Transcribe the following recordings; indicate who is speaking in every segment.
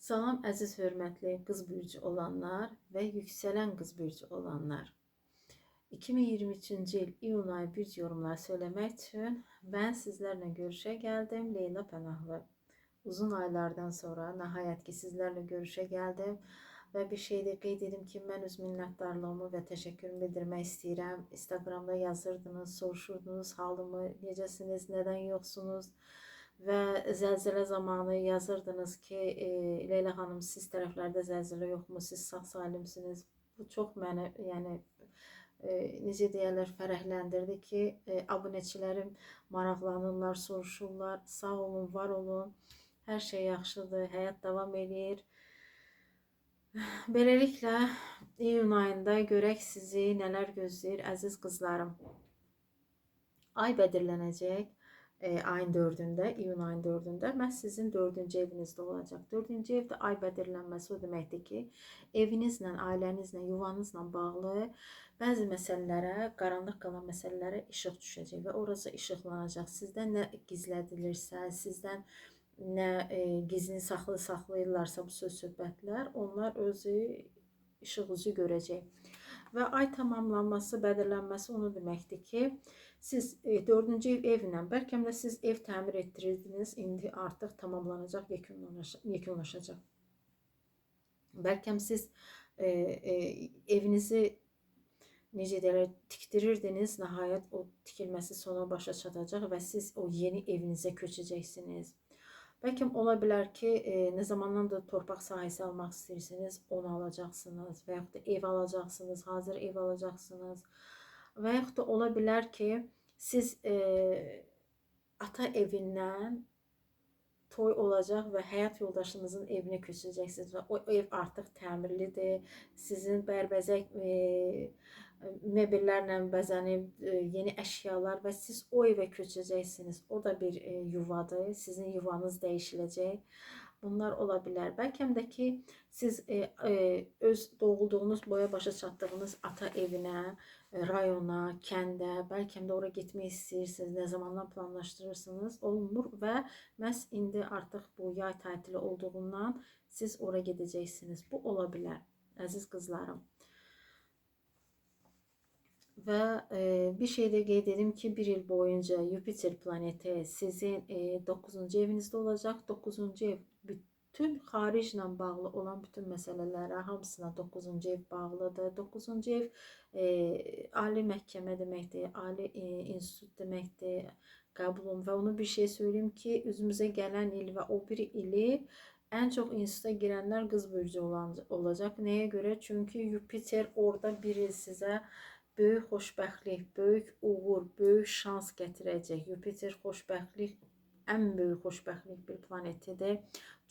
Speaker 1: Salam əziz hörmətli qız bürcü olanlar və yüksələn qız bürcü olanlar. 2023-cü il iyun ayı bürc yorumlar söylemek için ben sizlerle görüşe geldim. Leyla Pənahlı. Uzun aylardan sonra nəhayət ki sizlerle görüşe geldim. Və bir şey də qeyd edim ki, mən öz minnətdarlığımı və təşəkkürümü bildirmək istəyirəm. Instagramda yazırdınız, soruşurdunuz halımı, necəsiniz, nədən yoxsunuz? Və zəlzələ zamanı yazırdınız ki, e, Leyla xanım siz tərəflərdə zəlzələ yoxmu? Siz sağ salimsiniz. Bu çox məni, yəni e, necə deyirlər, fərəhləndirdi ki, e, abunəçilərim maraqlanırlar, soruşurlar. Sağ olun, var olun. Hər şey yaxşıdır, həyat davam eləyir. Beləliklə iyun ayında görək sizi nələr gözləyir əziz qızlarım. Ay bədirlənəcək e, ayın 4-də, iyun ayın 4-də məhz sizin 4-cü evinizdə olacaq. 4-cü evdə ay bədirlənməsi o deməkdir ki, evinizlə, ailənizlə, yuvanızla bağlı bəzi məsələlərə, qaranlıq qalan məsələlərə işıq düşəcək və orası işıqlanacaq. Sizdən nə gizlədilirsə, sizdən nə e, gizlini saxlı saxlayırlarsa bu söz söhbətlər, onlar özü işıq üzü görəcək. Və ay tamamlanması, bədirlənməsi onu deməkdir ki, siz e, 4-cü ev evlə, bəlkə də siz ev təmir etdirirdiniz, indi artıq tamamlanacaq, yekunlaşacaq. yekunlaşacaq. Bəlkə siz e, e, evinizi necə deyirlər, tikdirirdiniz, nəhayət o tikilməsi sona başa çatacaq və siz o yeni evinizə köçəcəksiniz. Bəlkə ola bilər ki, e, nə zamandan torpaq sahəsi almaq istəyirsiniz, onu alacaqsınız və yaxud da ev alacaqsınız, hazır ev alacaqsınız. Və yaxud da ola bilər ki, siz e, ata evindən toy olacaq və həyat yoldaşınızın evinə köçəcəksiniz və o ev artıq təmirlidir. Sizin bərbəzək e, mebellərlə bəzənib, e, yeni əşyalar və siz o evə köçəcəksiniz. O da bir e, yuvadır. Sizin yuvanız dəyişiləcək. Bunlar ola bilər. Bəlkə də ki, siz e, e, öz doğulduğunuz, boya başa çatdığınız ata evinə, rayona, kəndə, bəlkə də ora getmək istəyirsiniz, nə zamandan planlaşdırırsınız, olmur və məhz indi artıq bu yay tətili olduğundan siz ora gedəcəksiniz. Bu ola bilər, əziz qızlarım. Və e, bir şey də qeyd edim ki, bir il boyunca Jüpiter planeti sizin e, 9-cu evinizdə olacaq. 9-cu ev bütün xariclə bağlı olan bütün məsələlərə hamısına 9-cu ev bağlıdır. 9-cu ev e, ali məhkəmə deməkdir, ali e, institut deməkdir, qəbulun və onu bir şey söyleyeyim ki, üzümüzə gələn il və o bir ili en çok instituta girenler kız burcu olan, olacak. Neye göre? Çünkü Jüpiter orada bir il size böyük xoşbəxtlik, böyük uğur, böyük şans gətirəcək. Jupiter xoşbəxtlik ən böyük xoşbəxtlik bir planetidir.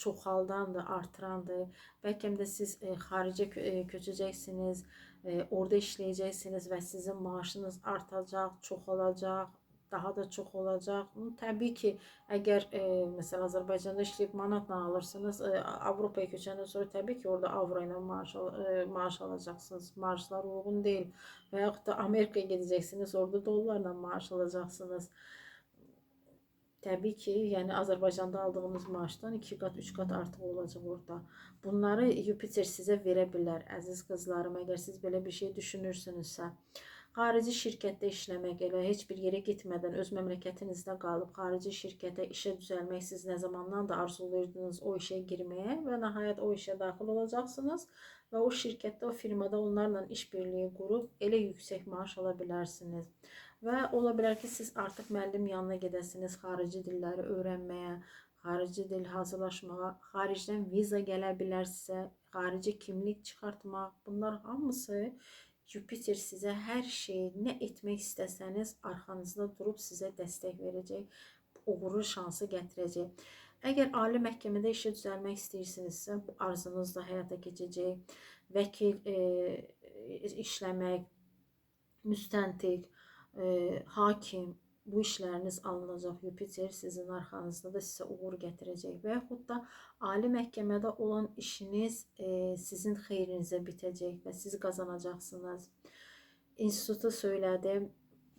Speaker 1: Çoxaldandır, artırandır. Bəlkə də siz e, xaricə e, köçəcəksiniz, e, orada işləyəcəksiniz və sizin maaşınız artacaq, çoxalacaq, daha da çok olacak. Tabii ki eğer e, mesela Azerbaycan'da işleyip manatla alırsınız, e, Avrupa'ya köçenden sonra tabii ki orada avro ile maaş, e, maaş alacaksınız. Maaşlar uygun değil. Veyahut da Amerika'ya gideceksiniz, orada dolarla maaş alacaksınız. Tabii ki yani Azerbaycan'da aldığınız maaştan iki kat, üç kat artıq olacak orada. Bunları Jupiter size verebilir, əziz qızlarım, eğer siz böyle bir şey düşünürsünüzsə. Xarici şirkətdə işləmək, elə heç bir yerə getmədən öz məmləkətinizdə qalıb xarici şirkətə işə düzəlmək siz nə zamandan da arzulayırdınız o işə girməyə və nəhayət o işə daxil olacaqsınız və o şirkətdə, o firmada onlarla işbirliyi qurub elə yüksək maaş ala bilərsiniz. Və ola bilər ki, siz artıq müəllim yanına gedəsiniz xarici dilləri öyrənməyə, xarici dil hazırlaşmağa, xaricdən viza gələ bilər sizə, xarici kimlik çıxartmaq. Bunlar hamısı Jüpiter size her şeyi ne etmek istəsəniz arxanızda durub sizə dəstək verəcək, uğurlu şansı gətirəcək. Əgər ali məhkəmədə işə düzəlmək istəyirsinizsə, bu arzunuz da həyata keçəcək. Vəkil e, işləmək, müstəntiq, e, hakim, bu işləriniz alınacaq. Jupiter sizin arxanızda da sizə uğur gətirəcək və yaxud da ali məhkəmədə olan işiniz e, sizin xeyrinizə bitəcək və siz qazanacaqsınız. İnstitutu söylədim.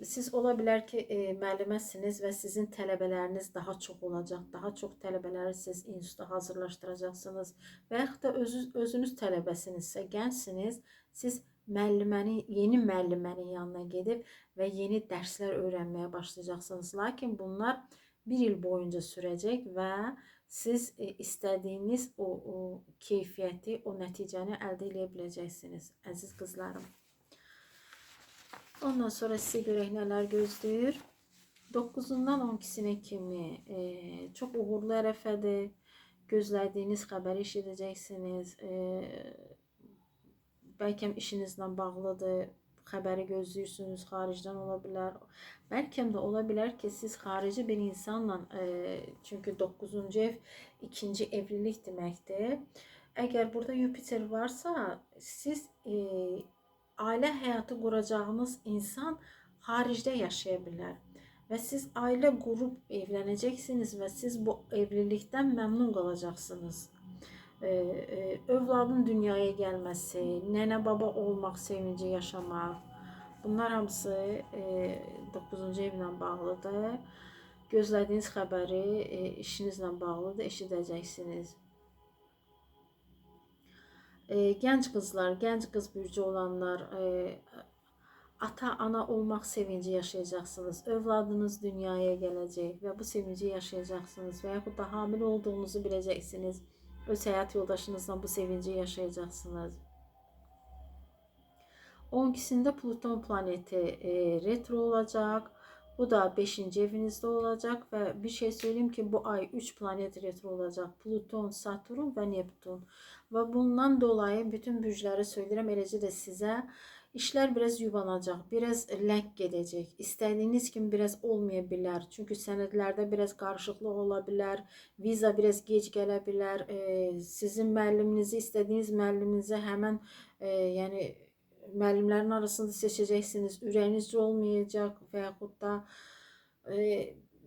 Speaker 1: Siz ola bilər ki, e, müəlliməsiniz və sizin tələbələriniz daha çox olacaq. Daha çox tələbələri siz instituta hazırlaşdıracaqsınız və yaxud da özünüz, özünüz tələbəsinizsə, gəncsiniz, siz müəllimənin, yeni müəllimənin yanına gedib və yeni dərslər öyrənməyə başlayacaqsınız. Lakin bunlar bir il boyunca sürəcək və siz e, istədiyiniz o, o keyfiyyəti, o nəticəni əldə edə biləcəksiniz, əziz qızlarım. Ondan sonra size göre neler gözləyir? 9-undan 12-sinə kimi e, çox uğurlu ərəfədir. Gözlədiyiniz xəbəri eşidəcəksiniz. E, bəlkə işinizlə bağlıdır. Xəbəri gözləyirsiniz, xaricdən ola bilər. Bəlkə də ki, siz xarici bir insanla, e, çünki 9-cu ev ikinci evlilik deməkdir. Əgər burada Yupiter varsa, siz e, ailə həyatı quracağınız insan xaricdə yaşaya bilər və siz ailə qurub evlənəcəksiniz və siz bu evlilikdən məmnun qalacaqsınız. Övladın dünyaya gəlməsi, nənə-baba olmaq sevinci yaşamaq, bunlar hamısı 9-cu evlə bağlıdır. Gözlədiyiniz xəbəri işinizlə bağlıdır, eşidəcəksiniz. E, genç kızlar, genç kız bürcü olanlar e, ata ana olmak sevinci yaşayacaksınız. Övladınız dünyaya gelecek ve bu sevinci yaşayacaksınız. Veya bu da hamile olduğunuzu bileceksiniz. Öz hayat yoldaşınızla bu sevinci yaşayacaksınız. 12'sinde Plüton planeti e, retro olacak. Bu da 5. evinizde olacak ve bir şey söyleyeyim ki bu ay 3 planet retro olacak. Plüton, Satürn ve Neptun. Ve bundan dolayı bütün bürcləri söyləyirəm, eləcə də sizə işlər biraz yubanacaq, biraz lənk gedəcək. İstədiyiniz kimi biraz olmaya bilər. Çünki sənədlərdə biraz qarışıqlıq ola bilər, viza biraz gec gələ bilər. E, sizin müəlliminizi, istədiyiniz müəlliminizə həmən e, yəni müəllimlərin arasında seçəcəksiniz. Ürəyinizcə olmayacaq və yaxud da e,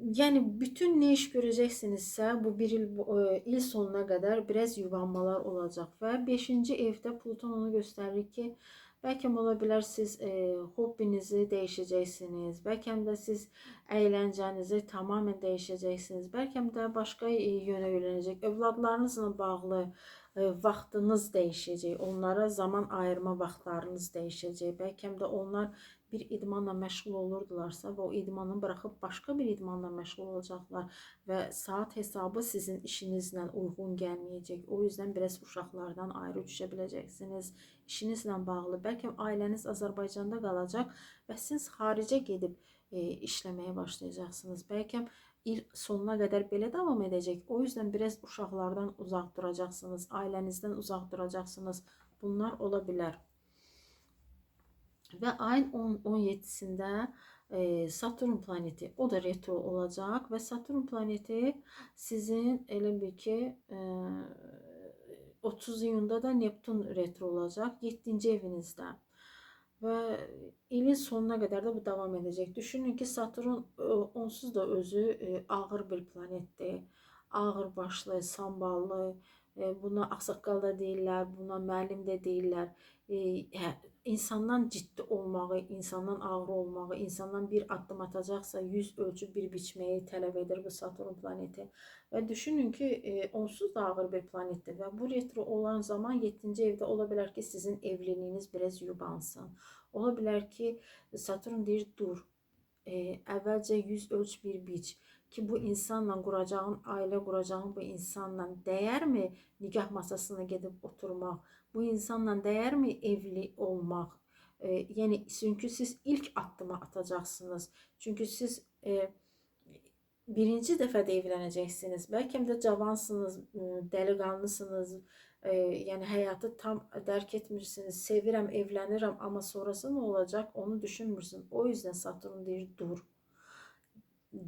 Speaker 1: yani bütün ne iş göreceksinizse bu bir il, e, il sonuna kadar biraz yuvanmalar olacak ve 5. evde Pluton onu gösterir ki belki olabilir siz e, hobbinizi değişeceksiniz. Belki de siz eğlencenizi tamamen değişeceksiniz. Belki de başka e, yöne yöneləcək. Övladlarınızla bağlı e, vaxtınız dəyişəcək. Onlara zaman ayırma vaxtlarınız dəyişəcək. Bəlkə də onlar bir idmanla məşğul olurdularsa və o idmanı buraxıb başqa bir idmanla məşğul olacaqlar və saat hesabı sizin işinizlə uyğun gəlməyəcək. O yüzden biraz uşaqlardan ayrı düşə biləcəksiniz. İşinizlə bağlı bəlkə ailəniz Azərbaycanda qalacaq və siz xaricə gedib e, işləməyə başlayacaqsınız. Bəlkə il sonuna kadar belə devam edecek. O yüzden biraz uşaqlardan uzaq duracaqsınız, ailənizdən uzaq duracaqsınız. Bunlar olabilir. Ve ayın 17'sinde e, Satürn planeti o da retro olacak ve Satürn planeti sizin elə bir ki e, 30 iyunda da Neptun retro olacak 7. evinizde ve ilin sonuna kadar da bu devam edecek. Düşünün ki Satürn e, onsuz da özü e, ağır bir planettir. Ağır başlı, samballı, e, buna ağsaqqal da deyirlər, buna müəllim də deyirlər. İnsandan ciddi olmağı, insandan ağır olmağı, insandan bir addım atacaqsa yüz ölçü bir biçməyi tələb edir bu Saturn planeti. Və düşünün ki, e, onsuz da ağır bir planetdir və bu retro olan zaman 7-ci evdə ola bilər ki, sizin evliliğiniz biraz yubansın. Ola bilər ki, Saturn deyir, dur, e, əvvəlcə yüz ölç bir biç ki bu insanla quracağın, ailə quracağın bu insanla dəyərmi nikah masasına gedib oturmaq? Bu insanla değer mi evli olmak? E, yani çünkü siz ilk addımı atacaksınız. Çünkü siz e, birinci dəfə də evlənəcəksiniz. Bəlkə də cavansınız, dəliqanlısınız. E, yəni həyatı tam dərk etmirsiniz. Sevirəm, evlənirəm, amma sonrası nə olacaq? Onu düşünmürsün. O yüzden Saturn deyir, dur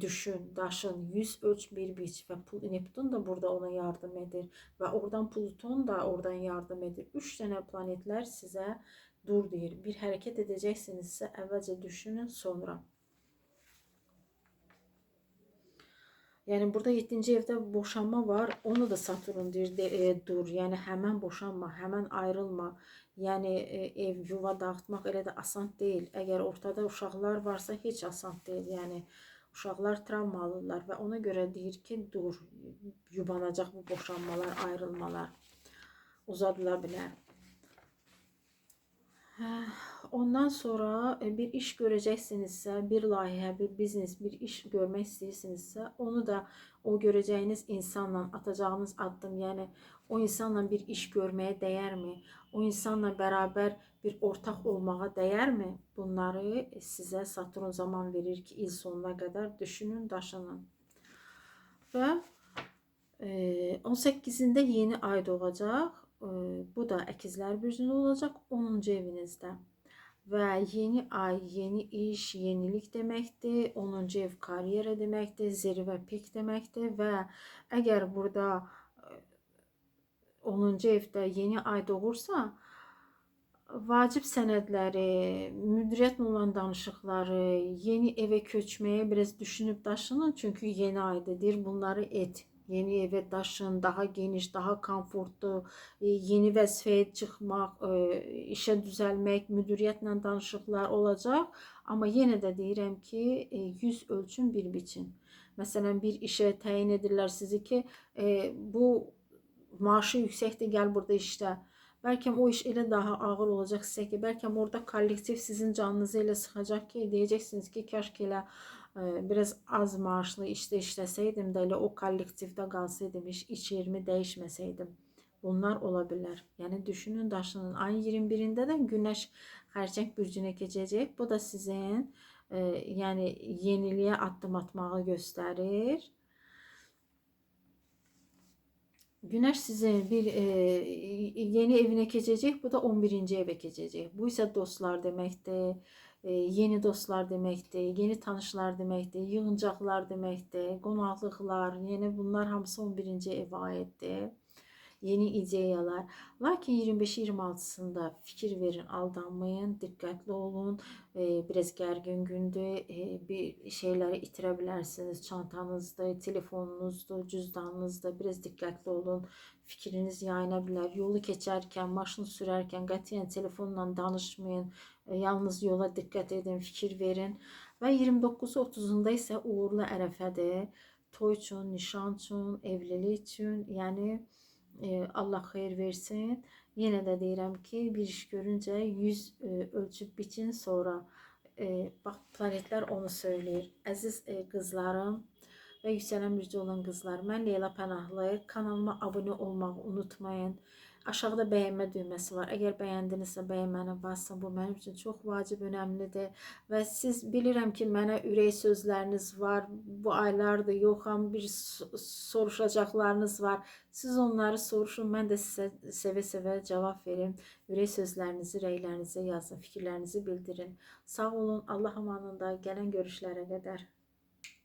Speaker 1: düşün, daşın, yüz ölç bir biç ve Neptun da burada ona yardım edir ve oradan Pluton da oradan yardım edir. Üç tane planetler size dur deyir. Bir hareket edeceksinizsə əvvəlcə düşünün, sonra. Yəni burada 7-ci evdə boşanma var. Onu da Saturn deyir, de, e, dur. Yəni həmən boşanma, həmən ayrılma. Yəni e, ev, yuva dağıtmaq elə də asan deyil. Əgər ortada uşaqlar varsa heç asan deyil. Yəni uşaqlar travmalıdırlar və ona görə deyir ki, dur. Yubanacaq bu boşanmalar, ayrılmalar. Uzadıla bilər. Ondan sonra e, bir iş görəcəksinizsə, bir layihə, bir biznes, bir iş görmək istəyirsinizsə, onu da o görəcəyiniz insanla atacağınız addım, yəni o insanla bir iş görməyə dəyərmi? O insanla bərabər bir ortaq olmağa dəyərmi? Bunları sizə Saturn zaman verir ki, il sonuna qədər düşünün, daşının. Və e, 18'inde yeni ay doğacaq. E, Bu da əkizlər bürcündə olacaq 10-cu evinizdə. Və yeni ay, yeni iş, yenilik deməkdir. 10-cu ev karyera deməkdir, zirvə, pik deməkdir və əgər burada e, 10-cu evdə yeni ay doğursa, vacib sənədləri, müdiriyyətlə olan danışıqları, yeni evə köçməyə biraz düşünüb daşının, çünki yeni aydır. Deyir bunları et. Yeni eve daşın, daha geniş, daha komfortlu, e, yeni vəzifəyə çıxmaq, e, işə düzəlmək, müdiriyyətlə danışıqlar olacaq. Amma yenə də deyirəm ki, e, yüz ölçün bir biçin. Məsələn, bir işə təyin edirlər sizi ki, bu maaşı yüksəkdir, gəl burada işlə. Bəlkə o iş elə daha ağır olacaq sizə ki, bəlkə orada kollektiv sizin canınızı elə sıxacaq ki, deyəcəksiniz ki, kaş ki elə biraz az maaşlı işte işləsəydim də elə o kollektivdə qalsaydım, iş, iş yerimi dəyişməsəydim. Bunlar ola bilər. Yəni düşünün daşının ayın 21-də də Günəş Xərçəng bürcünə keçəcək. Bu da sizin e, yəni yeniliyə addım atmağı göstərir. Güneş sizin bir e, yeni evine geçecek. Bu da 11. eve geçecek. Bu ise dostlar demektir. E, yeni dostlar deməkdir, yeni tanışlar deməkdir, yığıncaqlar deməkdir, qonaqlıqlar, yəni bunlar hamısı 11-ci evə aiddir. Yeni ideyalar. Lakin 25-26-sında fikir verin, aldanmayın, diqqətli olun. E, biraz gərgin gündür. E, bir şeyləri itirə bilərsiniz. Çantanızda, telefonunuzda, cüzdanınızda biraz diqqətli olun. Fikriniz yayına bilər. Yolu keçərkən, maşın sürərkən qətiyyən telefonla danışmayın. E, yalnız yola diqqət edin, fikir verin. Və 29-30-unda isə uğurlu ərəfədir. Toy üçün, nişan üçün, evlilik üçün, yəni e, Allah xeyir versin. Yenə də deyirəm ki, bir iş görüncə 100 e, ölçüb biçin sonra bax planetlər onu söyləyir. Əziz qızlarım və yüksələn bircə olan qızlar, mən Leyla Pənahlı. Kanalıma abunə olmağı unutmayın. Aşağıda bəyənmə düyməsi var. Əgər bəyəndinizsə bəyənməni basın. Bu mənim üçün çox vacib, önəmlidir. Və siz bilirəm ki, mənə ürək sözləriniz var. Bu aylardır yoxam, bir soruşacaqlarınız var. Siz onları soruşun, mən də sizə sevə-sevə cavab verim. Ürək sözlərinizi, rəylərinizi yazın, fikirlərinizi bildirin. Sağ olun, Allah amanında gələn görüşlərə qədər.